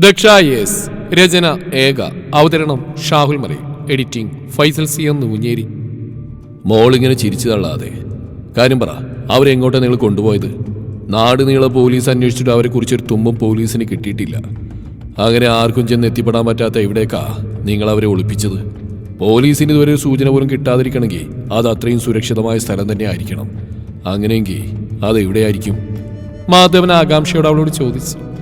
Daksha yes രചന ഏക. അവതരണം ഷാഹുൽ മറി editing Faisal C M Noonjeri മോളിങ്ങനെ ചിരിച്ചു തള്ളാതെ. കാര്യം പറ അവരെങ്ങോട്ടാ നിങ്ങൾ കൊണ്ടുപോയത്? നാട് നീളെ പോലീസ് അന്വേഷിച്ചിട്ട് അവരെ കുറിച്ചൊരു തുമ്പും പോലീസിന് കിട്ടിയിട്ടില്ല. അങ്ങനെ ആർക്കും ചെന്ന് എത്തിപ്പെടാൻ പറ്റാത്ത എവിടേക്കാ നിങ്ങൾ അവരെ ഒളിപ്പിച്ചത്? പോലീസിന് ഇതുവരെ ഒരു സൂചന പോലും കിട്ടാതിരിക്കണമെങ്കിൽ അത് അത്രയും സുരക്ഷിതമായ സ്ഥലം തന്നെ ആയിരിക്കണം. അങ്ങനെയെങ്കിൽ അത് എവിടെയായിരിക്കും മാധവൻ ആകാംക്ഷയോട് അവളോട് ചോദിച്ചു.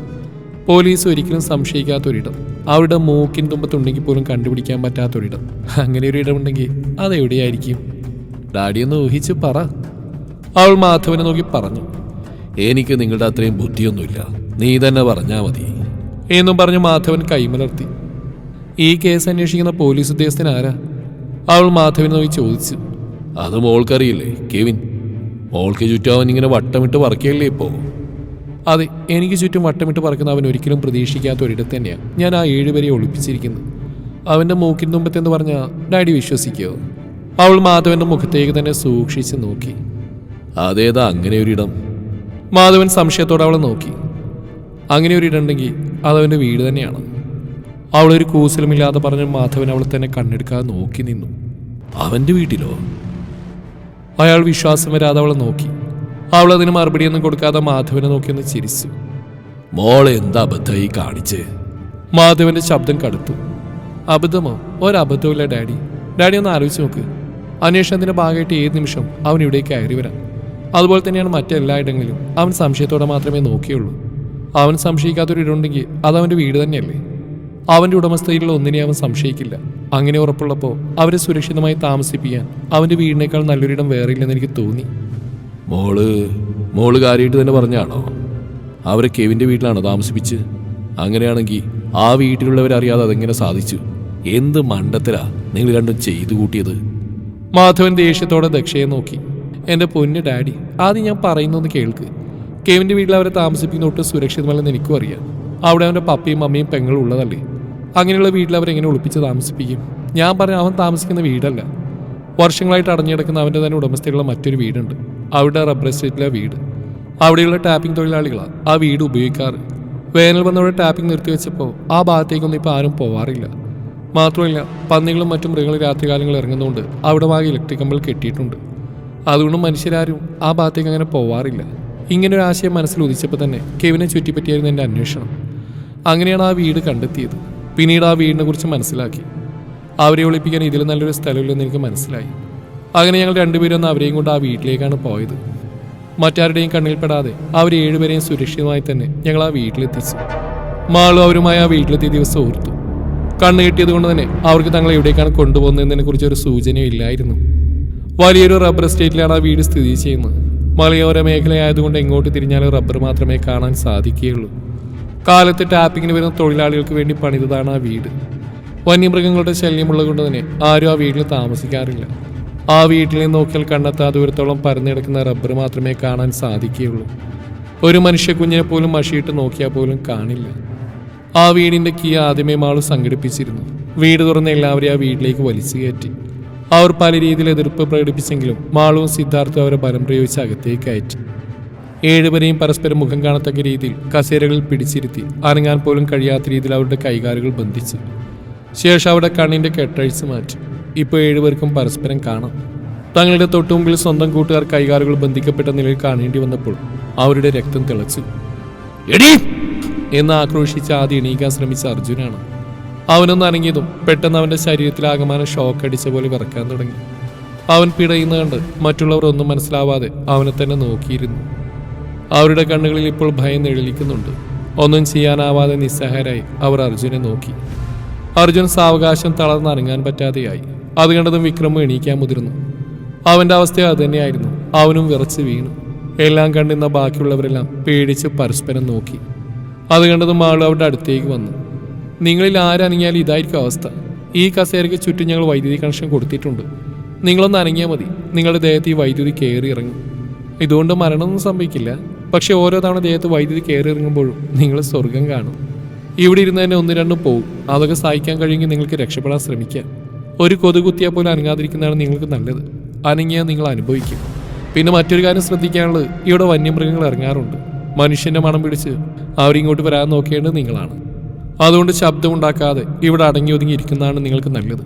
പോലീസ് ഒരിക്കലും സംശയിക്കാത്തൊരിടം. അവരുടെ മൂക്കിൻ തുമ്പത്തുണ്ടെങ്കിൽ പോലും കണ്ടുപിടിക്കാൻ പറ്റാത്തൊരിടം. അങ്ങനെ ഒരു ഇടമുണ്ടെങ്കിൽ അതെവിടെയായിരിക്കും? ഡാഡി ഒന്ന് ഊഹിച്ച് പറ. അവൾ മാധവനെ നോക്കി പറഞ്ഞു. എനിക്ക് നിങ്ങളുടെ അത്രയും ബുദ്ധിയൊന്നുമില്ല. നീ തന്നെ പറഞ്ഞാൽ മതി. എന്നും പറഞ്ഞ് മാധവൻ കൈമലർത്തി. ഈ കേസ് അന്വേഷിക്കുന്ന പോലീസ് ഉദ്യോഗസ്ഥൻ ആരാ? അവൾ മാധവനെ നോക്കി ചോദിച്ചു. അത് മോൾക്കറിയില്ലേ കെവിൻ? മോൾക്ക് ചുറ്റും അവൻ ഇങ്ങനെ വട്ടമിട്ട് പറക്കുകയല്ലേ ഇപ്പോ? അതെ എനിക്ക് ചുറ്റും വട്ടമിട്ട് പറക്കുന്ന അവൻ ഒരിക്കലും പ്രതീക്ഷിക്കാത്ത ഒരിടത്ത് തന്നെയാണ് ഞാൻ ആ ഏഴുപേരെ ഒളിപ്പിച്ചിരിക്കുന്നത് അവന്റെ മൂക്കിൻ തുമ്പത്തെന്ന് പറഞ്ഞാൽ ഡാഡി വിശ്വസിക്കുമോ അവൾ മാധവന്റെ മുഖത്തേക്ക് തന്നെ സൂക്ഷിച്ച് നോക്കി. അതേതാ അങ്ങനെ ഒരിടം? മാധവൻ സംശയത്തോടെ അവളെ നോക്കി. അങ്ങനെ ഒരിടം ഉണ്ടെങ്കിൽ അതവന്റെ വീട് തന്നെയാണ്. അവളൊരു കൂസലുമില്ലാതെ പറഞ്ഞ മാധവൻ അവളെ തന്നെ കണ്ണെടുക്കാതെ നോക്കി നിന്നു. അവന്റെ വീട്ടിലോ? അയാൾ വിശ്വാസം വരാതെ അവളെ നോക്കി. അവൾ അതിന് മറുപടിയൊന്നും കൊടുക്കാതെ മാധവനെ നോക്കിയൊന്ന് ചിരിച്ചു. മോളെ എന്താ അബദ്ധമായി കാണിച്ച്? മാധവന്റെ ശബ്ദം കടുത്തു. അബദ്ധമോ? ഒരബദ്ധമില്ല ഡാഡി. ഡാഡി ഒന്ന് ആലോചിച്ച് നോക്ക്. അന്വേഷണത്തിന്റെ ഭാഗമായിട്ട് ഏത് നിമിഷം അവൻ ഇവിടേക്ക് കയറി വരാം? അതുപോലെ തന്നെയാണ് മറ്റെല്ലായിടങ്ങളിലും അവൻ സംശയത്തോടെ മാത്രമേ നോക്കിയുള്ളൂ. അവൻ സംശയിക്കാത്തൊരു ഇടമുണ്ടെങ്കിൽ അത് അവന്റെ വീട് തന്നെയല്ലേ? അവന്റെ ഉടമസ്ഥയിലുള്ള ഒന്നിനെ അവൻ സംശയിക്കില്ല. അങ്ങനെ ഉറപ്പുള്ളപ്പോൾ അവരെ സുരക്ഷിതമായി താമസിപ്പിക്കാൻ അവന്റെ വീടിനേക്കാൾ നല്ലൊരിടം വേറെയില്ലെന്ന് എനിക്ക് തോന്നി. മോൾ മോൾ കാര്യമായിട്ട് തന്നെ പറഞ്ഞാണോ? അവരെ കെവിന്റെ വീട്ടിലാണോ താമസിപ്പിച്ച്. അങ്ങനെയാണെങ്കിൽ ആ വീട്ടിലുള്ളവരറിയാതെ അതെങ്ങനെ സാധിച്ചു? എന്ത് മണ്ടത്തിലാ നിങ്ങൾ രണ്ടും ചെയ്തു കൂട്ടിയത്? മാധവൻ ദേഷ്യത്തോടെ ദക്ഷയെ നോക്കി. എന്റെ പൊന്ന് ഡാഡി ആദ്യം ഞാൻ പറയുന്നൊന്ന് കേൾക്ക്. കെവിന്റെ വീട്ടിൽ അവരെ താമസിപ്പിക്കുന്ന ഒട്ടും സുരക്ഷിതമല്ലെന്ന് എനിക്കും അറിയാം. അവിടെ അവന്റെ പപ്പയും മമ്മിയും പെങ്ങളും ഉള്ളതല്ലേ? അങ്ങനെയുള്ള വീട്ടിൽ അവരെങ്ങനെ ഒളിപ്പിച്ച് താമസിപ്പിക്കും? ഞാൻ പറഞ്ഞ അവൻ താമസിക്കുന്ന വീടല്ല. വർഷങ്ങളായിട്ട് അടഞ്ഞിടക്കുന്ന അവന്റെ തന്നെ ഉടമസ്ഥയുള്ള മറ്റൊരു വീടുണ്ട്. അവിടെ റബ്ബർ എസ്റ്റേറ്റിലെ വീട്. അവിടെയുള്ള ടാപ്പിംഗ് തൊഴിലാളികളാണ് ആ വീട് ഉപയോഗിക്കാറ്. വേനൽ വന്നവിടെ ടാപ്പിംഗ് നിർത്തി വെച്ചപ്പോൾ ആ ഭാഗത്തേക്കൊന്നും ഇപ്പോൾ ആരും പോവാറില്ല. മാത്രമല്ല പന്നികളും മറ്റു മൃഗങ്ങളും രാത്രികാലങ്ങളിൽ ഇറങ്ങുന്നതുകൊണ്ട് അവിടെ ആകെ ഇലക്ട്രിക് കമ്പിൾ കെട്ടിയിട്ടുണ്ട്. അതുകൊണ്ട് മനുഷ്യരാരും ആ ഭാഗത്തേക്ക് അങ്ങനെ പോവാറില്ല. ഇങ്ങനെ ഒരു ആശയം മനസ്സിൽ ഉദിച്ചപ്പോൾ തന്നെ കെവിനെ ചുറ്റിപ്പറ്റിയായിരുന്നു എന്റെ അന്വേഷണം. അങ്ങനെയാണ് ആ വീട് കണ്ടെത്തിയത്. പിന്നീട് ആ വീടിനെ കുറിച്ച് മനസ്സിലാക്കി. അവരെ ഒളിപ്പിക്കാൻ ഇതിൽ നല്ലൊരു സ്ഥലമില്ലെന്ന് എനിക്ക് മനസ്സിലായി. അങ്ങനെ ഞങ്ങൾ രണ്ടുപേരും ഒന്ന് അവരെയും കൊണ്ട് ആ വീട്ടിലേക്കാണ് പോയത്. മറ്റാരുടെയും കണ്ണിൽപ്പെടാതെ അവർ ഏഴുപേരെയും സുരക്ഷിതമായി തന്നെ ഞങ്ങൾ ആ വീട്ടിലെത്തിച്ചു. മാളു അവരുമായി ആ വീട്ടിലെത്തിയ ദിവസം ഓർത്തു. കണ്ണ് കിട്ടിയത് കൊണ്ട് തന്നെ അവർക്ക് തങ്ങൾ എവിടേക്കാണ് കൊണ്ടുപോകുന്നതിനെ കുറിച്ച് ഒരു സൂചനയും ഇല്ലായിരുന്നു. വലിയൊരു റബ്ബർ എസ്റ്റേറ്റിലാണ് ആ വീട് സ്ഥിതി ചെയ്യുന്നത്. മലയോര മേഖലയായതുകൊണ്ട് എങ്ങോട്ട് തിരിഞ്ഞാലും റബ്ബർ മാത്രമേ കാണാൻ സാധിക്കുകയുള്ളൂ. കാലത്ത് ടാപ്പിങ്ങിന് വരുന്ന തൊഴിലാളികൾക്ക് വേണ്ടി പണിതതാണ് ആ വീട്. വന്യമൃഗങ്ങളുടെ ശല്യമുള്ളത് കൊണ്ട് തന്നെ ആരും ആ വീട്ടിൽ താമസിക്കാറില്ല. ആ വീട്ടിലെ നിന്ന് നോക്കിയാൽ കണ്ടെത്താ ദൂരത്തോളം പരന്നിടക്കുന്ന റബ്ബർ മാത്രമേ കാണാൻ സാധിക്കുകയുള്ളൂ. ഒരു മനുഷ്യ കുഞ്ഞിനെ പോലും മഷിയിട്ട് നോക്കിയാൽ പോലും കാണില്ല. ആ വീടിന്റെ കീ ആദ്യമേ മാൾ സംഘടിപ്പിച്ചിരുന്നു. വീട് തുറന്ന് എല്ലാവരെയും ആ വീട്ടിലേക്ക് വലിച്ചു കയറ്റി. അവർ പല രീതിയിൽ എതിർപ്പ് പ്രകടിപ്പിച്ചെങ്കിലും മാളുവും സിദ്ധാർത്ഥും അവരെ ബലം പ്രയോഗിച്ച് അകത്തേക്ക് അയറ്റി ഏഴുപേരെയും പരസ്പരം മുഖം കാണത്തക്ക രീതിയിൽ കസേരകളിൽ പിടിച്ചിരുത്തി. അനങ്ങാൻ പോലും കഴിയാത്ത രീതിയിൽ അവരുടെ കൈകാലുകൾ ബന്ധിച്ചു. ശേഷം അവിടെ കണ്ണിന്റെ കെട്ടഴിച്ച് മാറ്റി. ഇപ്പോൾ ഏഴുപേർക്കും പരസ്പരം കാണാം. തങ്ങളുടെ തൊട്ടുമുമ്പിൽ സ്വന്തം കൂട്ടുകാർ കൈകാലുകൾ ബന്ധിക്കപ്പെട്ട നിലയിൽ കാണേണ്ടി വന്നപ്പോൾ അവരുടെ രക്തം തിളച്ചു. എടി! എന്ന് ആക്രോശിച്ച് ആദ്യം എണീക്കാൻ ശ്രമിച്ച അർജുനാണ്. അവനൊന്ന് അനങ്ങിയതും പെട്ടെന്ന് അവന്റെ ശരീരത്തിൽ ആകമാനം ഷോക്ക് അടിച്ച പോലെ വിറക്കാൻ തുടങ്ങി. അവൻ പിടയുന്ന കണ്ട് മറ്റുള്ളവർ ഒന്നും മനസ്സിലാവാതെ അവനെ തന്നെ നോക്കിയിരുന്നു. അവരുടെ കണ്ണുകളിൽ ഇപ്പോൾ ഭയം നിഴലിക്കുന്നുണ്ട്. ഒന്നും ചെയ്യാനാവാതെ നിസ്സഹായരായി അവർ അർജുനെ നോക്കി. അർജുൻ സാവകാശം തളർന്നറങ്ങാൻ പറ്റാതെയായി. അത് കണ്ടതും വിക്രം എണീക്കാൻ മുതിർന്നു. അവന്റെ അവസ്ഥ അതുതന്നെയായിരുന്നു അവനും വിറച്ച് വീണു. എല്ലാം കണ്ടിരുന്ന ബാക്കിയുള്ളവരെല്ലാം പേടിച്ച് പരസ്പരം നോക്കി. അത് കണ്ടതും ആളും അവരുടെ അടുത്തേക്ക് വന്നു. നിങ്ങളിൽ ആരനങ്ങിയാൽ ഇതായിരിക്കും അവസ്ഥ. ഈ കസേരയ്ക്ക് ചുറ്റും ഞങ്ങൾ വൈദ്യുതി കണക്ഷൻ കൊടുത്തിട്ടുണ്ട്. നിങ്ങളൊന്ന് അനങ്ങിയാൽ മതി. നിങ്ങളുടെ ദേഹത്ത് ഈ വൈദ്യുതി കയറി ഇറങ്ങും. ഇതുകൊണ്ട് മരണമൊന്നും സംഭവിക്കില്ല. പക്ഷേ ഓരോ തവണ ദേഹത്ത് വൈദ്യുതി കയറി ഇറങ്ങുമ്പോഴും നിങ്ങൾ സ്വർഗം കാണും. ഇവിടെ ഇരുന്ന് തന്നെ ഒന്ന് രണ്ടും പോവും. അതൊക്കെ സഹായിക്കാൻ കഴിയുമെങ്കിൽ നിങ്ങൾക്ക് രക്ഷപ്പെടാൻ ശ്രമിക്കാം. ഒരു കൊതുകുത്തിയാൽ പോലും അനങ്ങാതിരിക്കുന്നതാണ് നിങ്ങൾക്ക് നല്ലത്. അനങ്ങിയ നിങ്ങൾ അനുഭവിക്കും. പിന്നെ മറ്റൊരു കാര്യം ശ്രദ്ധിക്കാനുള്ളത് ഇവിടെ വന്യമൃഗങ്ങൾ ഇറങ്ങാറുണ്ട്. മനുഷ്യന്റെ മണം പിടിച്ച് അവരിങ്ങോട്ട് വരാൻ നോക്കേണ്ടത് നിങ്ങളാണ്. അതുകൊണ്ട് ശബ്ദമുണ്ടാക്കാതെ ഇവിടെ അടങ്ങി ഒതുങ്ങി ഇരിക്കുന്നതാണ് നിങ്ങൾക്ക് നല്ലത്.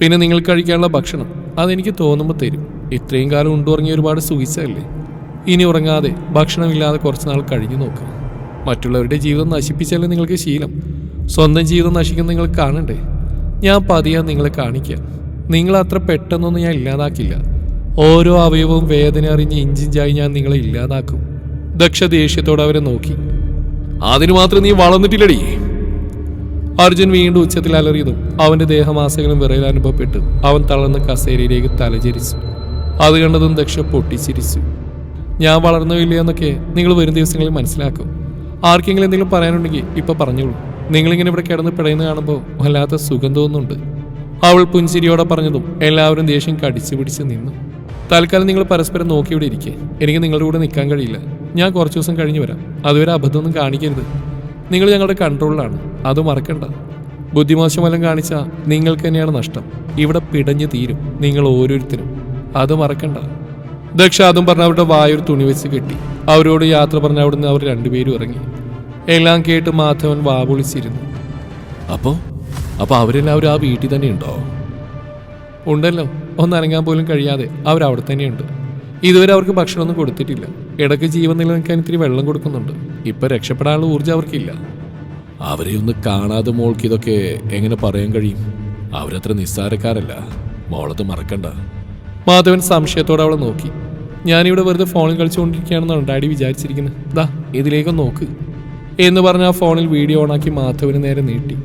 പിന്നെ നിങ്ങൾ കഴിക്കാനുള്ള ഭക്ഷണം അതെനിക്ക് തോന്നുമ്പോൾ തരും. ഇത്രയും കാലം ഉണ്ടുറങ്ങിയ ഒരുപാട് സുഖിച്ചല്ലേ ഇനി ഉറങ്ങാതെ ഭക്ഷണമില്ലാതെ കുറച്ച് നാൾ കഴിഞ്ഞു നോക്കുക മറ്റുള്ളവരുടെ ജീവിതം നശിപ്പിച്ചാലേ നിങ്ങൾക്ക് ശീലം. സ്വന്തം ജീവിതം നശിക്കുന്ന നിങ്ങൾ കാണണ്ടേ? ഞാൻ പതിയാ നിങ്ങളെ കാണിക്കുക നിങ്ങൾ അത്ര പെട്ടെന്നൊന്നും ഞാൻ ഇല്ലാതാക്കില്ല. ഓരോ അവയവവും വേദന അറിഞ്ഞ് ഇഞ്ചിഞ്ചായി ഞാൻ നിങ്ങളെ ഇല്ലാതാക്കും. ദക്ഷ ദേഷ്യത്തോടെ അവരെ നോക്കി. അതിന് മാത്രം നീ വളർന്നിട്ടില്ലടി. അർജുൻ വീണ്ടും ഉച്ചത്തിൽ അലറിയതും അവന്റെ ദേഹമാസകളും വിറയിൽ അനുഭവപ്പെട്ടു അവൻ തളർന്ന് കസേരയിലേക്ക് തലചരിച്ചു. അത് കണ്ടതും ദക്ഷ പൊട്ടിച്ചിരിച്ചു. ഞാൻ വളർന്നില്ല എന്നൊക്കെ നിങ്ങൾ വരും ദിവസങ്ങളിൽ മനസ്സിലാക്കും. ആർക്കെങ്കിലും എന്തെങ്കിലും പറയാനുണ്ടെങ്കിൽ ഇപ്പൊ പറഞ്ഞോളൂ. നിങ്ങളിങ്ങനെ ഇവിടെ കിടന്ന് പിടയുന്ന കാണുമ്പോൾ വല്ലാത്ത സുഖം തോന്നുന്നുണ്ട്. അവൾ പുഞ്ചിരിയോടെ പറഞ്ഞതും എല്ലാവരും ദേഷ്യം കടിച്ചു പിടിച്ച് നിന്നു. തൽക്കാലം നിങ്ങൾ പരസ്പരം നോക്കി ഇവിടെ ഇരിക്കേ. എനിക്ക് നിങ്ങളുടെ കൂടെ നിൽക്കാൻ കഴിയില്ല. ഞാൻ കുറച്ച് ദിവസം കഴിഞ്ഞ് വരാം. അതുവരെ അബദ്ധമൊന്നും കാണിക്കരുത്. നിങ്ങൾ ഞങ്ങളുടെ കൺട്രോളിലാണ്. അത് മറക്കണ്ട. ബുദ്ധിമോശം കാണിച്ചാൽ നിങ്ങൾക്ക് തന്നെയാണ് നഷ്ടം. ഇവിടെ പിടഞ്ഞു തീരും നിങ്ങൾ ഓരോരുത്തരും. അത് മറക്കണ്ട. ദക്ഷ അതും പറഞ്ഞ അവരുടെ വായൊരു തുണി വെച്ച് കെട്ടി. അവരോട് യാത്ര പറഞ്ഞ അവിടുന്ന് അവർ രണ്ടുപേരും ഇറങ്ങി. എല്ലാം കേട്ട് മാധവൻ വാപൊളിച്ചിരുന്നു അപ്പോ? അപ്പൊ അവരെല്ലാവരും ആ വീട്ടിൽ തന്നെ ഉണ്ടോ? ഉണ്ടല്ലോ. ഒന്നനങ്ങാൻ പോലും കഴിയാതെ അവരവിടെ തന്നെയുണ്ട് ഇതുവരെ അവർക്ക് ഭക്ഷണമൊന്നും കൊടുത്തിട്ടില്ല. ഇടയ്ക്ക് ജീവൻ നിലനിൽക്കാൻ ഇത്തിരി വെള്ളം കൊടുക്കുന്നുണ്ട്. ഇപ്പൊ രക്ഷപ്പെടാനുള്ള ഊർജം അവർക്കില്ല. അവരെ ഒന്ന് കാണാതെ മോൾക്ക് ഇതൊക്കെ എങ്ങനെ പറയാൻ കഴിയും? അവരത്ര നിസ്സാരക്കാരല്ല. മോളത് മറക്കണ്ട. മാധവൻ സംശയത്തോടെ അവളെ നോക്കി. ഞാനിവിടെ വെറുതെ ഫോണിൽ കളിച്ചുകൊണ്ടിരിക്കുകയാണെന്നാണ് ഡാഡി വിചാരിച്ചിരിക്കുന്നത്. ദാ ഇതിലേക്ക് നോക്ക്. എന്ന് പറഞ്ഞ് ആ ഫോണിൽ വീഡിയോ ഓണാക്കി മാധവന് നേരെ നീട്ടി.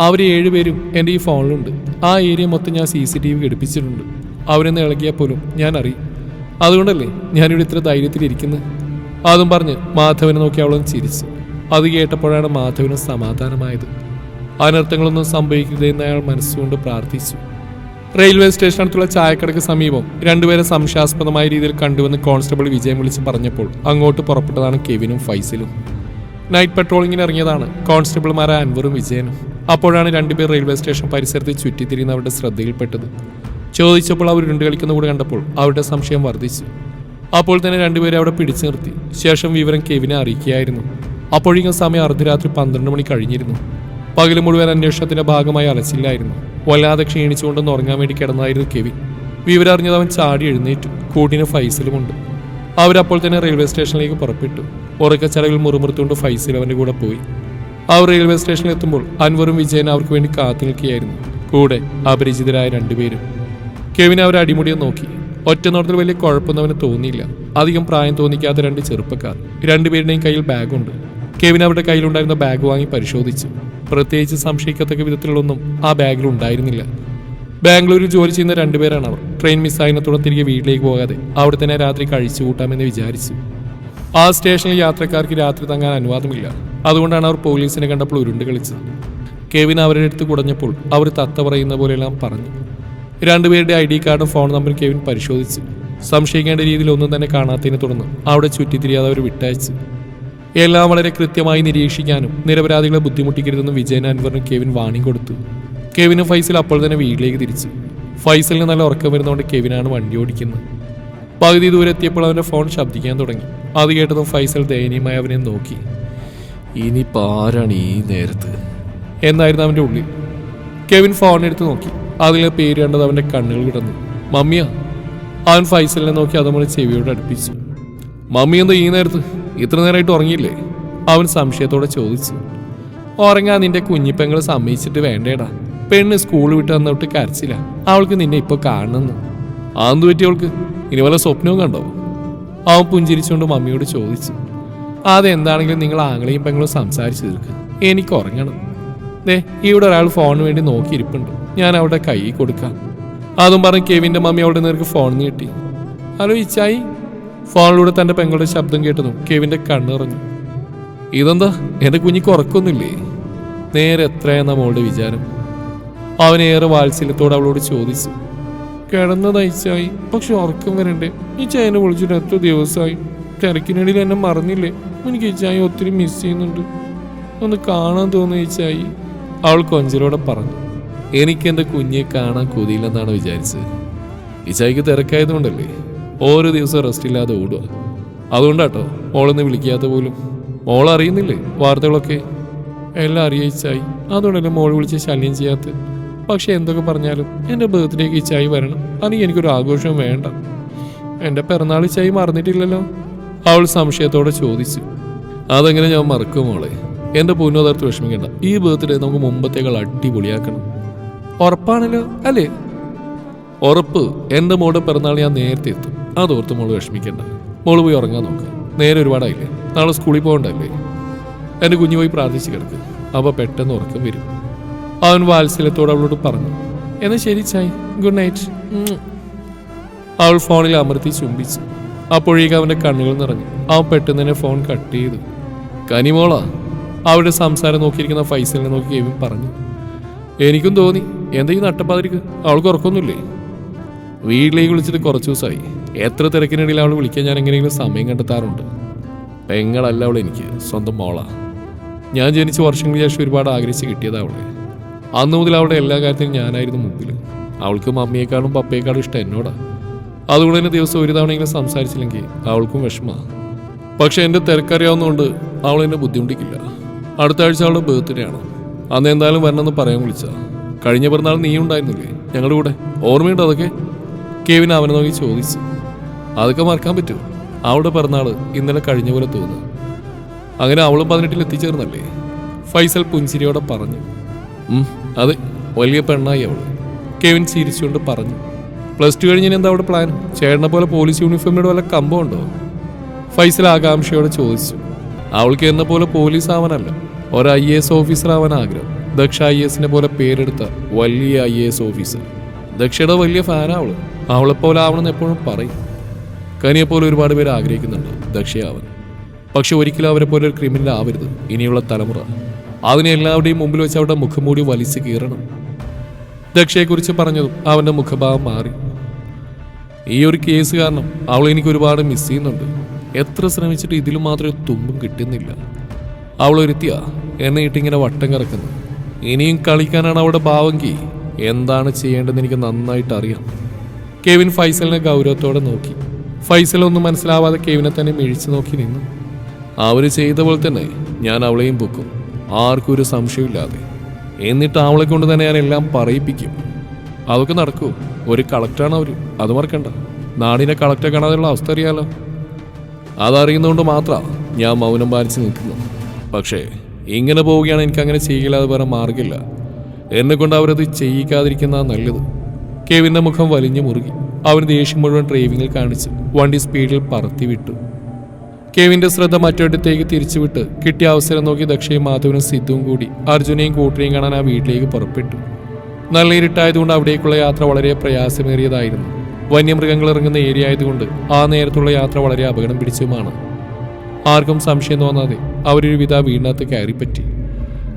അവർ ഏഴുപേരും എന്റെ ഈ ഫോണിലുണ്ട്. ആ ഏരിയ മൊത്തം ഞാൻ സി സി ടി വി ഘടിപ്പിച്ചിട്ടുണ്ട്. അവരെന്ന് ഇളകിയാൽ പോലും ഞാൻ അറിയും. അതുകൊണ്ടല്ലേ ഞാനിവിടെ ഇത്ര ധൈര്യത്തിലിരിക്കുന്നത് അതും പറഞ്ഞ് മാധവനെ നോക്കി അവളൊന്ന് ചിരിച്ചു. അത് കേട്ടപ്പോഴാണ് മാധവന് സമാധാനമായത്. അനർത്ഥങ്ങളൊന്നും സംഭവിക്കരുതെന്ന് അയാൾ മനസ്സുകൊണ്ട് പ്രാർത്ഥിച്ചു. റെയിൽവേ സ്റ്റേഷൻ അടുത്തുള്ള ചായക്കടക്ക് സമീപം രണ്ടുപേരെ സംശയാസ്പദമായ രീതിയിൽ കണ്ടുവെന്ന് കോൺസ്റ്റബിൾ വിജയം വിളിച്ച് പറഞ്ഞപ്പോൾ അങ്ങോട്ട് പുറപ്പെട്ടതാണ് കെവിനും ഫൈസലും. നൈറ്റ് പെട്രോളിങ്ങിന് ഇറങ്ങിയതാണ് കോൺസ്റ്റബിൾമാരായ അൻവറും വിജയനും. അപ്പോഴാണ് രണ്ടുപേർ റെയിൽവേ സ്റ്റേഷൻ പരിസരത്ത് ചുറ്റിത്തിരിയുന്ന അവരുടെ ശ്രദ്ധയിൽപ്പെട്ടത്. ചോദിച്ചപ്പോൾ അവർ ഉരുണ്ട് കളിക്കുന്ന കൂടെ കണ്ടപ്പോൾ അവരുടെ സംശയം വർദ്ധിച്ചു. അപ്പോൾ തന്നെ രണ്ടുപേരെ അവിടെ പിടിച്ചു നിർത്തി. ശേഷം വിവരം കെവിനെ അറിയിക്കുകയായിരുന്നു. അപ്പോഴേക്കും സമയം അർദ്ധരാത്രി പന്ത്രണ്ട് മണി കഴിഞ്ഞിരുന്നു. പകൽ മുഴുവൻ അന്വേഷണത്തിന്റെ ഭാഗമായി അലച്ചില്ലായിരുന്നു. വല്ലാതെ ക്ഷീണിച്ചുകൊണ്ടെന്ന് ഉറങ്ങാൻ വേണ്ടി കിടന്നായിരുന്നു കെവിൻ വിവരറിഞ്ഞത് അവൻ ചാടി എഴുന്നേറ്റു. കൂട്ടിന് ഫൈസലുമുണ്ട്. അവരപ്പോൾ തന്നെ റെയിൽവേ സ്റ്റേഷനിലേക്ക് പുറപ്പെട്ടു. ഉറക്കച്ചടവിൽ മുറുമുറുത്തുകൊണ്ട് ഫൈസൽ അവന്റെ കൂടെ പോയി. അവർ റെയിൽവേ സ്റ്റേഷനിൽ എത്തുമ്പോൾ അൻവറും വിജയൻ അവർക്ക് വേണ്ടി കാത്തു നിൽക്കുകയായിരുന്നു. കൂടെ അപരിചിതരായ രണ്ടുപേരും. കെവിൻ അവർ അടിമുടിയെ നോക്കി. ഒറ്റ നോട്ടത്തിൽ വലിയ കുഴപ്പമൊന്നും അവന് തോന്നിയില്ല. അധികം പ്രായം തോന്നിക്കാത്ത രണ്ട് ചെറുപ്പക്കാർ. രണ്ടുപേരുടെയും കയ്യിൽ ബാഗുണ്ട്. കെവിൻ അവരുടെ കയ്യിലുണ്ടായിരുന്ന ബാഗ് വാങ്ങി പരിശോധിച്ചു. പ്രത്യേകിച്ച് സംശയിക്കത്തക്ക വിധത്തിലുള്ളൊന്നും ആ ബാഗിൽ ഉണ്ടായിരുന്നില്ല. ബാംഗ്ലൂരിൽ ജോലി ചെയ്യുന്ന രണ്ടുപേരാണ് അവർ. ട്രെയിൻ മിസ്സായതിനത്തോടെ തിരികെ വീട്ടിലേക്ക് പോകാതെ അവിടെ തന്നെ രാത്രി കഴിച്ചു കൂട്ടാമെന്ന് വിചാരിച്ചു. ആ സ്റ്റേഷനിൽ യാത്രക്കാർക്ക് രാത്രി തങ്ങാൻ അനുവാദമില്ല. അതുകൊണ്ടാണ് അവർ പോലീസിനെ കണ്ടപ്പോൾ ഉരുണ്ട് കളിച്ചത്. കെവിൻ അവരുടെ അടുത്ത് കുടഞ്ഞപ്പോൾ അവർ തത്ത പറയുന്ന പോലെയെല്ലാം പറഞ്ഞു. രണ്ടുപേരുടെ ഐ ഡി കാർഡും ഫോൺ നമ്പറും കെവിൻ പരിശോധിച്ചു. സംശയിക്കേണ്ട രീതിയിൽ ഒന്നും തന്നെ കാണാത്തതിനെ തുടർന്ന് അവിടെ ചുറ്റിത്തിരിയാതെ അവർ വിട്ടയച്ചു. എല്ലാം വളരെ കൃത്യമായി നിരീക്ഷിക്കാനും നിരപരാധികളെ ബുദ്ധിമുട്ടിക്കരുതെന്ന് വിജയൻ അൻവറിന് കെവിൻ വാണിംഗ് കൊടുത്തു. കെവിനും ഫൈസൽ അപ്പോൾ തന്നെ വീട്ടിലേക്ക് തിരിച്ചു. ഫൈസലിന് നല്ല ഉറക്കം വരുന്നതുകൊണ്ട് കെവിനാണ് വണ്ടി ഓടിക്കുന്നത്. പകുതി ദൂരെ എത്തിയപ്പോൾ അവന്റെ ഫോൺ ശബ്ദിക്കാൻ തുടങ്ങി. അത് കേട്ടതും ഫൈസൽ ദയനീയമായി അവനെ നോക്കി. ഇനി ആരാണ് ഈ നേരത്ത്? എന്നായിരുന്നു അവന്റെ ഉള്ളിൽ. കെവിൻ ഫോൺ എടുത്ത് നോക്കി. അതിലെ പേര് കണ്ടത് അവന്റെ കണ്ണുകൾ കിടന്നു. മമ്മിയാ. അവൻ ഫൈസലിനെ നോക്കി അതുപോലെ ചെവിയോട് അടുപ്പിച്ചു. മമ്മി എന്താ ഈ നേരത്ത്? ഇത്ര നേരമായിട്ട് ഉറങ്ങിയില്ലേ? അവൻ സംശയത്തോടെ ചോദിച്ചു. ഉറങ്ങാൻ നിന്റെ കുഞ്ഞിപ്പെങ്ങൾ സമ്മതിച്ചിട്ട് വേണ്ടേടാ. പെണ്ണ് സ്കൂൾ വിട്ട് വന്നിട്ട് കരച്ചില്ല. അവൾക്ക് നിന്നെ ഇപ്പൊ കാണുന്നു ആന്തു പറ്റി അവൾക്ക്? ഇനി വല്ല സ്വപ്നവും കണ്ടോ? അവൻ പുഞ്ചിരിച്ചുകൊണ്ട് മമ്മിയോട് ചോദിച്ചു. അതെന്താണെങ്കിലും നിങ്ങൾ ആങ്ങളെയും പെങ്ങളും സംസാരിച്ചു തീർക്ക്. എനിക്ക് ഉറങ്ങണം. ദേ ഇവിടെ ഒരാൾ ഫോണിന് വേണ്ടി നോക്കിയിരിപ്പുണ്ട്. ഞാൻ അവിടെ കൈ കൊടുക്കാം. അതും പറഞ്ഞ് കെവിന്റെ മമ്മി അവിടെ നിനക്ക് ഫോൺ നീട്ടി. ഹലോ ഇച്ചായി. ഫോണിലൂടെ തന്റെ പെങ്ങളുടെ ശബ്ദം കേട്ടതും കെവിന്റെ കണ്ണിറങ്ങി ഇതെന്താ? എന്റെ കുഞ്ഞിക്ക് ഉറക്കൊന്നുമില്ലേ നേരെ എത്രയെന്ന മോളുടെ വിചാരം? അവനേറെ വാത്സല്യത്തോടെ അവളോട് ചോദിച്ചു. കിടന്നതയച്ചായി. പക്ഷെ ഉറക്കം വരണ്ടേ? ഈ ചായനെ വിളിച്ചിട്ട് എത്ര ദിവസമായി? തിരക്കിനിടയിൽ എന്നെ മറന്നില്ലേ? എനിക്ക് ഈ ചായ ഒത്തിരി മിസ് ചെയ്യുന്നുണ്ട്. ഒന്ന് കാണാൻ തോന്നുന്ന ഈ ചായ. അവൾ കൊഞ്ചലോടെ പറഞ്ഞു. എനിക്ക് എന്റെ കുഞ്ഞെ കാണാൻ കൊതിയില്ലെന്നാണ് വിചാരിച്ചത്. ഈ ചായക്ക് തിരക്കായതുകൊണ്ടല്ലേ? ഓരോ ദിവസം റെസ്റ്റ് ഇല്ലാതെ ഓടുക അതുകൊണ്ടാട്ടോ മോളൊന്ന് വിളിക്കാത്ത പോലും. മോൾ അറിയുന്നില്ലേ വാർത്തകളൊക്കെ? എല്ലാം അറിയിച്ചായി. അതുകൊണ്ടല്ലേ മോൾ വിളിച്ച് ശല്യം ചെയ്യാത്ത പക്ഷെ എന്തൊക്കെ പറഞ്ഞാലും എന്റെ ബർത്ത്ഡേക്ക് ഈ ചായ് വരണം. അല്ലെങ്കിൽ എനിക്കൊരു ആഘോഷവും വേണ്ട. എന്റെ പിറന്നാൾ ചായ് മറന്നിട്ടില്ലല്ലോ. അവൾ സംശയത്തോടെ ചോദിച്ചു. അതെങ്ങനെ ഞാൻ മറക്കും മോളെ? എന്റെ പൊന്നോദർത്ത് വിഷമിക്കേണ്ട. ഈ ബർത്ത്ഡേ നമുക്ക് മുമ്പത്തേക്കാൾ അടിപൊളിയാക്കണം. ഉറപ്പാണല്ലോ അല്ലേ? ഉറപ്പ്. എന്റെ മോളുടെ പിറന്നാൾ ഞാൻ നേരത്തെ എത്തും. അതോർത്ത് മോൾ വിഷമിക്കണ്ട. മോൾ പോയി ഉറങ്ങാൻ നോക്ക്. നേരെ ഒരുപാടായില്ലേ? നാളെ സ്കൂളിൽ പോകണ്ടല്ലേ? എന്റെ കുഞ്ഞു പോയി പ്രാർത്ഥിച്ച് കിടക്ക്. അപ്പോൾ പെട്ടെന്ന് ഉറക്കം വരും. അവൻ വാത്സല്യത്തോട് അവളോട് പറഞ്ഞു എന്നാ ശരി ചായ്. ഗുഡ് നൈറ്റ് അവൾ ഫോണിൽ അമർത്തി ചുംബിച്ചു. അപ്പോഴേക്ക് അവന്റെ കണ്ണുകൾ നിറഞ്ഞു. അവൻ പെട്ടെന്ന് തന്നെ ഫോൺ കട്ട് ചെയ്തു. കനിമോളാ അവരുടെ സംസാരം നോക്കിയിരിക്കുന്ന ഫൈസലിനെ നോക്കി കെവിൻ പറഞ്ഞു. എനിക്കും തോന്നി. എന്തെങ്കിലും നട്ടപ്പാതിരിക്ക്? അവൾക്ക് ഉറക്കൊന്നുമില്ലേ വീട്ടിലേക്ക് വിളിച്ചിട്ട് കുറച്ച് ദിവസമായി. എത്ര തിരക്കിനിടയിൽ അവൾ വിളിക്കാൻ ഞാൻ എങ്ങനെയെങ്കിലും സമയം കണ്ടെത്താറുണ്ട്. പെങ്ങളല്ല അവൾ എനിക്ക് സ്വന്തം മോളാ. ഞാൻ ജനിച്ച വർഷങ്ങൾക്ക് ശേഷം ഒരുപാട് ആഗ്രഹിച്ച് കിട്ടിയതാ അവളെ. അന്ന് മുതൽ അവളുടെ എല്ലാ കാര്യത്തിനും ഞാനായിരുന്നു മുമ്പിൽ അവൾക്ക് മമ്മിയെക്കാളും പപ്പയെക്കാളും ഇഷ്ടം എന്നോടാ. അതുകൊണ്ട് തന്നെ ദിവസം ഒരു തവണയെങ്കിലും സംസാരിച്ചില്ലെങ്കിൽ അവൾക്കും വിഷമാ. പക്ഷെ എന്റെ തിരക്കറിയാവുന്നതുകൊണ്ട് അവൾ എന്നെ ബുദ്ധിമുട്ടിക്കില്ല. അടുത്ത ആഴ്ച അവളുടെ ബർത്ത്ഡേ ആണ്. അന്ന് എന്തായാലും വരണമെന്ന് പറയാൻ വിളിച്ച. കഴിഞ്ഞ പിറന്നാൾ നീ ഉണ്ടായിരുന്നില്ലേ? ഞങ്ങളുടെ കൂടെ. ഓർമ്മയുണ്ടോ അതൊക്കെ? കെവിൻ അവനെ നോക്കി ചോദിച്ചു. അതൊക്കെ മറക്കാൻ പറ്റുമോ അവളുടെ പിറന്നാൾ ഇന്നലെ കഴിഞ്ഞ പോലെ തോന്നുന്നു. അങ്ങനെ അവളും പതിനെട്ടിൽ എത്തിച്ചേർന്നല്ലേ? ഫൈസൽ പുഞ്ചിരിയോടെ പറഞ്ഞു. "ഉം, അതെ വലിയ പെണ്ണായി അവൾ. കെവിൻ ചിരിച്ചുകൊണ്ട് പറഞ്ഞു. പ്ലസ് ടു കഴിഞ്ഞ് എന്താ അവിടെ പ്ലാൻ? ചേട്ടനെ പോലെ പോലീസ് യൂണിഫോമിനോട് വല്ല കമ്പം ഉണ്ടോ? ഫൈസൽ ആകാംക്ഷയോടെ ചോദിച്ചു. അവൾക്ക് എന്നെ പോലെ പോലീസ് ആവാനല്ല. ഒരു ഐ എസ് ഓഫീസർ ആവാൻ ആഗ്രഹം. ദക്ഷ ഐ എസിനെ പോലെ പേരെടുത്ത വലിയ ഐ എസ് ഓഫീസർ. ദക്ഷയുടെ വലിയ ഫാനാ അവൾ. അവളെപ്പോലെ ആവണമെന്ന് എപ്പോഴും പറയും. കനിയെപ്പോലെ ഒരുപാട് പേര് ആഗ്രഹിക്കുന്നുണ്ട് ദക്ഷയാവൻ. പക്ഷെ ഒരിക്കലും അവരെ പോലെ ഒരു ക്രിമിനൽ ആവരുത്. ഇനിയുള്ള തലമുറ. അതിനെ എല്ലാവരുടെയും മുമ്പിൽ വെച്ച് അവരുടെ മുഖം മൂടി വലിച്ചു കീറണം. ദക്ഷയെക്കുറിച്ച് പറഞ്ഞതും അവന്റെ മുഖഭാവം മാറി. ഈ ഒരു കേസ് കാരണം അവൾ എനിക്ക് ഒരുപാട് മിസ് ചെയ്യുന്നുണ്ട്. എത്ര ശ്രമിച്ചിട്ട് ഇതിലും മാത്രമേ തുമ്പും കിട്ടുന്നില്ല. അവൾ ഒരുത്തിയ എന്നെ ഇട്ടിങ്ങനെ വട്ടം കറക്കുന്നു ഇനിയും കളിക്കാനാണ് അവളുടെ ഭാവമെങ്കിൽ എന്താണ് ചെയ്യേണ്ടതെന്ന് എനിക്ക് നന്നായിട്ട് അറിയാം കെവിൻ ഫൈസലിനെ ഗൗരവത്തോടെ നോക്കി. ഫൈസൽ ഒന്നും മനസ്സിലാവാതെ കേവിനെ തന്നെ മിഴിച്ചു നോക്കി നിന്നു. അവർ ചെയ്ത പോലെ തന്നെ ഞാൻ അവളെയും പൊക്കും. ആർക്കും ഒരു സംശയമില്ലാതെ എന്നിട്ട് അവളെ കൊണ്ട് തന്നെ ഞാൻ എല്ലാം പറയിപ്പിക്കും. അതൊക്കെ നടക്കൂ. ഒരു കളക്ടറാണ് അവർ അത് മറക്കണ്ട. നാടിനെ കളക്ടറെ കാണാതെയുള്ള അവസ്ഥ അറിയാലോ. അതറിയുന്നതുകൊണ്ട് മാത്രമാണ് ഞാൻ മൗനം പാലിച്ച് നിൽക്കുന്നു. പക്ഷേ ഇങ്ങനെ പോവുകയാണ് എനിക്ക് അങ്ങനെ ചെയ്യില്ലാതെ വേറെ മാർഗമില്ല എന്നെ കൊണ്ട് അവരത് ചെയ്യിക്കാതിരിക്കുന്ന നല്ലത്. കെവിന്റെ മുഖം വലിഞ്ഞു മുറുകി. അവൻ ദേഷ്യം മുഴുവൻ ഡ്രൈവിംഗിൽ കാണിച്ച് വണ്ടി സ്പീഡിൽ പറത്തി വിട്ടു കെവിന്റെ ശ്രദ്ധ മറ്റൊരിടത്തേക്ക് തിരിച്ചുവിട്ട് കിട്ടിയ അവസരം നോക്കി ദക്ഷയും മാധവനും സിദ്ധുവും കൂടി അർജുനെയും കൂട്ടിനെയും കാണാൻ ആ വീട്ടിലേക്ക് പുറപ്പെട്ടു. നല്ല ഇരുട്ടായതുകൊണ്ട് അവിടേക്കുള്ള യാത്ര വളരെ പ്രയാസമേറിയതായിരുന്നു. വന്യമൃഗങ്ങൾ ഇറങ്ങുന്ന ഏരിയ ആയതുകൊണ്ട് ആ നേരത്തുള്ള യാത്ര വളരെ അപകടം പിടിച്ചതുമാണ്. ആർക്കും സംശയം തോന്നാതെ അവരൊരു വിധ വീടിനകത്ത് കയറിപ്പറ്റി.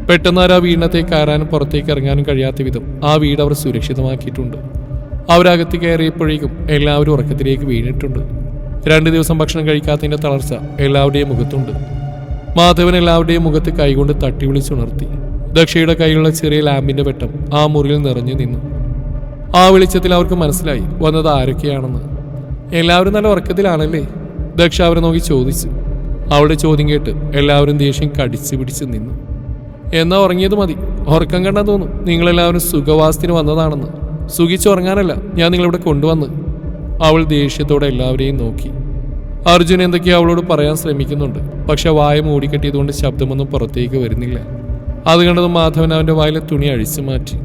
പെട്ടെന്നാരാ വീടിനകത്തേക്ക് കയറാനും പുറത്തേക്ക് ഇറങ്ങാനും കഴിയാത്ത വിധം ആ വീട് അവർ സുരക്ഷിതമാക്കിയിട്ടുണ്ട്. അവരകത്ത് കയറിയപ്പോഴേക്കും എല്ലാവരും ഉറക്കത്തിലേക്ക് വീണിട്ടുണ്ട്. രണ്ട് ദിവസം ഭക്ഷണം കഴിക്കാത്തതിന്റെ തളർച്ച എല്ലാവരുടെയും മുഖത്തുണ്ട്. മാധവൻ എല്ലാവരുടെയും മുഖത്ത് കൈകൊണ്ട് തട്ടി വിളിച്ചുണർത്തി ദക്ഷയുടെ കയ്യിലുള്ള ചെറിയ ലാമ്പിന്റെ വെട്ടം ആ മുറിയിൽ നിറഞ്ഞു നിന്നു. ആ വെളിച്ചത്തിൽ അവർക്ക് മനസ്സിലായി വന്നത് ആരൊക്കെയാണെന്ന്. എല്ലാവരും നല്ല ഉറക്കത്തിലാണല്ലേ? ദക്ഷ അവരെ നോക്കി ചോദിച്ചു. അവളുടെ ചോദ്യം കേട്ട് എല്ലാവരും ദേഷ്യം കടിച്ചു പിടിച്ച് നിന്നു. എന്നാ ഉറങ്ങിയത് മതി. ഉറക്കം കണ്ടാൻ തോന്നും. നിങ്ങളെല്ലാവരും സുഖവാസത്തിന് വന്നതാണെന്ന്. സുഖിച്ചുറങ്ങാനല്ല ഞാൻ നിങ്ങളിവിടെ കൊണ്ടുവന്ന്. അവൾ ദേഷ്യത്തോടെ എല്ലാവരെയും നോക്കി. അർജുൻ എന്തൊക്കെയോ അവളോട് പറയാൻ ശ്രമിക്കുന്നുണ്ട്. പക്ഷെ വായ മൂടിക്കെട്ടിയതുകൊണ്ട് ശബ്ദമൊന്നും പുറത്തേക്ക് വരുന്നില്ല. അത് കണ്ടതും മാധവൻ അവന്റെ വായിലെ തുണി അഴിച്ചു മാറ്റി.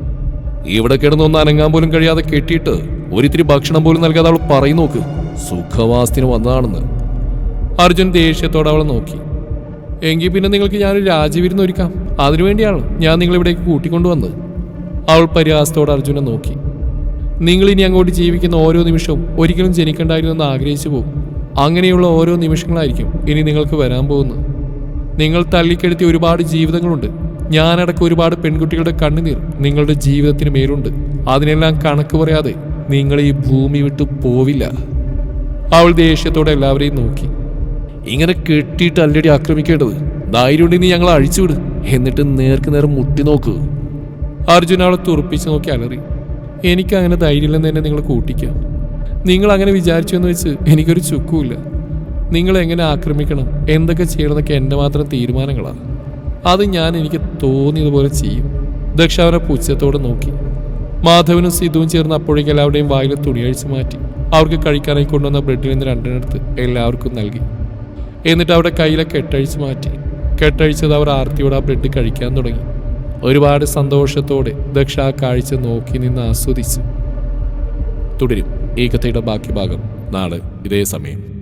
ഇവിടെ കിടന്നൊന്ന് അനങ്ങാൻ പോലും കഴിയാതെ കെട്ടിയിട്ട് ഒരിത്തിരി ഭക്ഷണം പോലും നൽകാതെ അവൾ പറയും നോക്ക്. സുഖവാസത്തിന് വന്നതാണെന്ന്. അർജുൻ ദേഷ്യത്തോടെ അവളെ നോക്കി. എങ്കിൽ പിന്നെ നിങ്ങൾക്ക് ഞാനൊരു രാജവിരുന്ന് ഒരുക്കാം. അതിനുവേണ്ടിയാണ് ഞാൻ നിങ്ങളിവിടേക്ക് കൂട്ടിക്കൊണ്ടുവന്നത്. അവൾ പരിഹാസത്തോടെ അർജുനെ നോക്കി. നിങ്ങൾ ഇനി അങ്ങോട്ട് ജീവിക്കുന്ന ഓരോ നിമിഷവും ഒരിക്കലും ജനിക്കണ്ടായിരുന്നു എന്ന് ആഗ്രഹിച്ചു പോകും. അങ്ങനെയുള്ള ഓരോ നിമിഷങ്ങളായിരിക്കും ഇനി നിങ്ങൾക്ക് വരാൻ പോകുന്നത്. നിങ്ങൾ തള്ളിക്കെടുത്തിയ ഒരുപാട് ജീവിതങ്ങളുണ്ട്. ഞാനടക്കം ഒരുപാട് പെൺകുട്ടികളുടെ കണ്ണുനീർ നിങ്ങളുടെ ജീവിതത്തിന് മേലുണ്ട്. അതിനെല്ലാം കണക്ക് പറയാതെ നിങ്ങൾ ഈ ഭൂമി വിട്ടു പോവില്ല. അവൾ ദേഷ്യത്തോടെ എല്ലാവരെയും നോക്കി. ഇങ്ങനെ കെട്ടിയിട്ട് അല്ലടി ആക്രമിക്കേണ്ടത്. ധൈര്യം ഉണ്ടെങ്കിൽ നീ ഞങ്ങളെ അഴിച്ചുവിട്. എന്നിട്ട് നേർക്ക് നേരം മുട്ടി നോക്ക്. അർജുൻ അവളെ തുറപ്പിച്ച് നോക്കി അലറി. എനിക്ക് അങ്ങനെ ധൈര്യമില്ലെന്ന് തന്നെ നിങ്ങൾ കൂട്ടിക്കാം. നിങ്ങൾ അങ്ങനെ വിചാരിച്ചു എന്ന് വെച്ച് എനിക്കൊരു ചുക്കുമില്ല. നിങ്ങൾ എങ്ങനെ ആക്രമിക്കണം? എന്തൊക്കെ ചെയ്യണമെന്നൊക്കെ എന്റെ മാത്രം തീരുമാനങ്ങളാണ്. അത് ഞാൻ എനിക്ക് തോന്നിയതുപോലെ ചെയ്യും. ദക്ഷ അവനെ പുച്ഛത്തോടെ നോക്കി. മാധവനും സിധുവും ചേർന്ന് അപ്പോഴേക്കും എല്ലാവരുടെയും വായിൽ തുണിയഴിച്ച് മാറ്റി. അവർക്ക് കഴിക്കാനായി കൊണ്ടുവന്ന ബ്രെഡിൽ നിന്ന് രണ്ടിനടുത്ത് എല്ലാവർക്കും നൽകി. എന്നിട്ട് അവരുടെ കയ്യിലെ കെട്ടഴിച്ച് മാറ്റി. കെട്ടഴിച്ചത് അവർ ആർത്തിയോടെ ആ ബ്രെഡ് കഴിക്കാൻ തുടങ്ങി. ഒരുപാട് സന്തോഷത്തോടെ ദക്ഷ ആ കാഴ്ച നോക്കി നിന്ന് ആസ്വദിച്ചു. തുടരും. ഈ കഥയുടെ ബാക്കി ഭാഗം നാളെ ഇതേ സമയം.